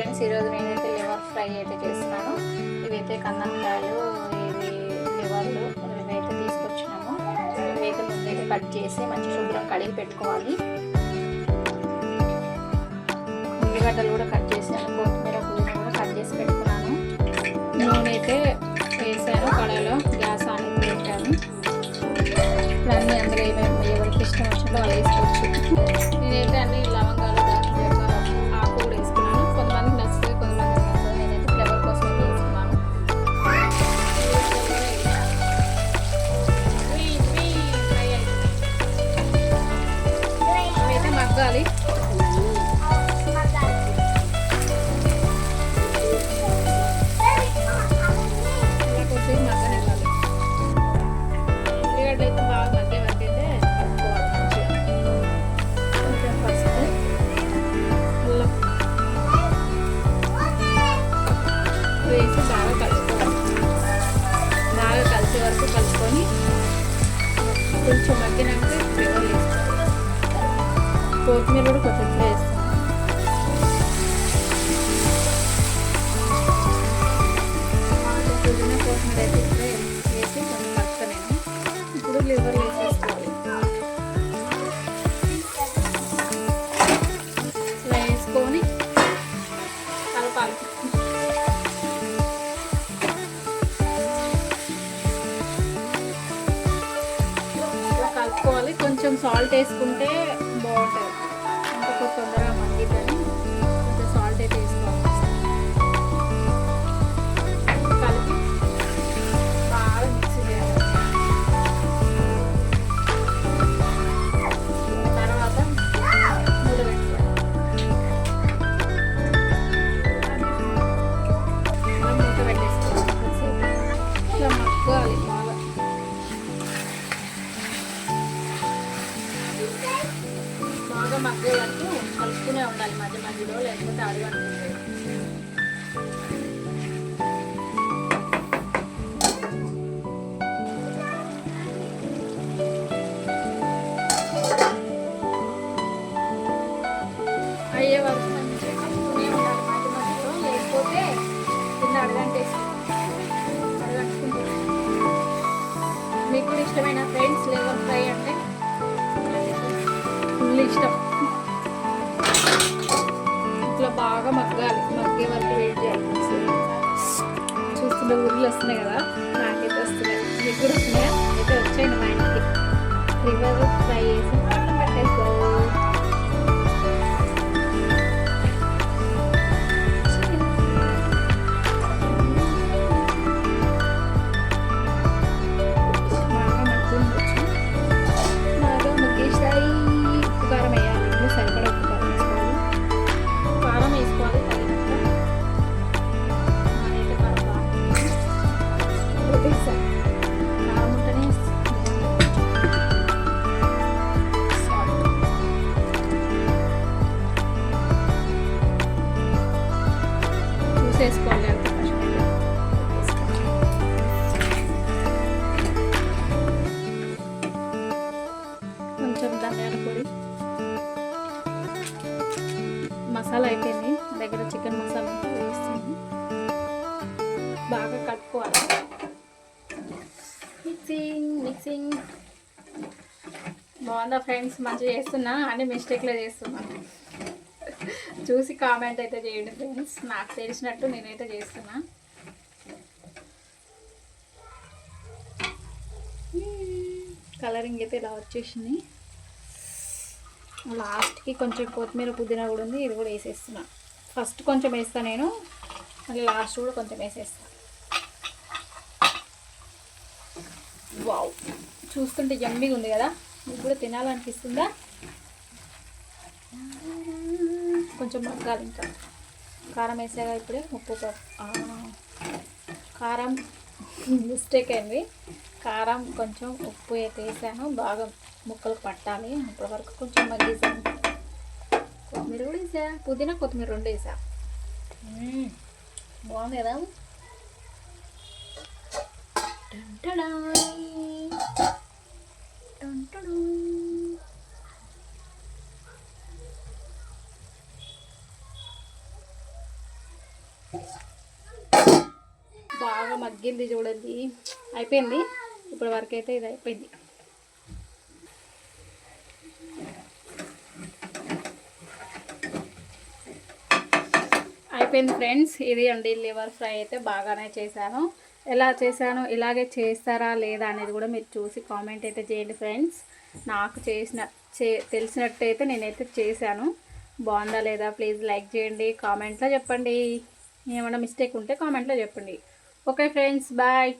Friends ఈరోజు నేనైతే liver fry అయితే చేస్తున్నాను. ఇవైతే కందనకాయలు ఇవి లివర్లు ఇవైతే తీసుకొచ్చినాము. ఇవైతే ముందైతే కట్ చేసి మంచి శుభ్రం కడిగి పెట్టుకోవాలి. ఉల్లిగడ్డలు కూడా కట్ చేసాను కొత్తిమీర పుదీనా కూడా కట్ చేసి పెట్టుకున్నాను. నూనె అయితే వేసాను కడాయిలో గ్యాస్ ఆన్ పెట్టాను ఇవన్నీ అందులో ఏమేమి ఎవరికి ఇష్టం వచ్చిందో వాళ్ళు అల్లం వేసి బాగా కలుపుకోవాలి. బాగా కలిసే వరకు కలుపుకొని కొంచెం మగ్గినాక కొత్తిమీర కూడా కొంచెం వేస్తాను పుదీనా కొత్తిమీర అయితే ఇప్పుడే వేసి కొంచెం కలుపుతా నేను ఇప్పుడు లివర్ వేసేసుకోవాలి ఇలా వేసుకొని కలపాలి కలుపుకోవాలి కొంచెం సాల్ట్ వేసుకుంటే బాగుంటుంది ఇంకా కొంచెం తొందరగా మగ్గిద్దని మగ్గే వరకు కలుపుతూనే ఉండాలి మధ్య మధ్యలో లేకపోతే అడుగు అయ్యే వరకు మంచిగా కలుపుతూనే ఉండాలి మధ్య మధ్యలో లేకపోతే కింద మీకు కూడా ఇష్టమైన ఫ్రెండ్స్ లేవర్ ఫ్రై అంటే ఇష్టం. బాగా మగ్గాలి మగ్గే వరకు వెయిట్ చేయాలి. చూస్తున్న ఊర్లు వస్తున్నాయి కదా నాకైతే వస్తున్నాయి. మీకు కూడా వస్తున్నాయా? అయితే వచ్చాయండి మా ఇంటికి. రివర్ ఫ్రై చేసి పక్కన పెట్టేసుకో. చేసుకోవాలి అంత కొంచెం ధనియాల పొడి. మసాలా అయిపోయింది. దగ్గర చికెన్ మసాలా వేస్తుంది బాగా కట్టుకోవాలి మిక్సింగ్ మిక్సింగ్. బాగుందా ఫ్రెండ్స్? మంచిగా చేస్తున్నా. అన్ని మిస్టేక్లో చేస్తున్నాను చూసి కామెంట్ అయితే చేయండి ఫ్రెండ్స్ నాకు తెలిసినట్టు నేనైతే చేస్తున్నా. కలరింగ్ అయితే ఇలా వచ్చేసింది. లాస్ట్కి కొంచెం కొత్తిమీర పుదీనా కూడా ఉంది ఇది కూడా వేసేస్తున్నా. ఫస్ట్ కొంచెం వేస్తాను నేను మళ్ళీ లాస్ట్ కూడా కొంచెం వేసేస్తాను వావ్ చూస్తుంటే జమ్మిగా ఉంది కదా? మీకు కూడా తినాలనిపిస్తుందా? కొంచెం మగ్గాలి ఇంకా. కారం వేసాగా ఇప్పుడే ఉప్పు కారం మిస్టేక్ అయింది. కారం కొంచెం ఉప్పు అయితే వేసాను. బాగా ముక్కలకు పట్టాలి. అప్పటి వరకు కొంచెం మగ్గేసాను. కొత్తిమీర కూడా వేసా. పుదీనా కొత్తిమీర రెండు వేసా. బాగుంది కదా? టంటడాయ్. టంటడు. మగ్గింది చూడండి. అయిపోయింది. ఇప్పటి వరకు అయితే ఇది అయిపోయింది. అయిపోయింది ఫ్రెండ్స్. ఇది అండి లివర్ ఫ్రై అయితే బాగానే చేశాను. ఎలా చేశాను ఇలాగే చేస్తారా లేదా అనేది కూడా మీరు చూసి కామెంట్ అయితే చేయండి ఫ్రెండ్స్. నాకు చేసిన చే తెలిసినట్టయితే నేనైతే చేశాను. బాగుందా లేదా ప్లీజ్ లైక్ చేయండి. కామెంట్లో చెప్పండి. ఏమైనా మిస్టేక్ ఉంటే కామెంట్లో చెప్పండి. Okay friends, bye.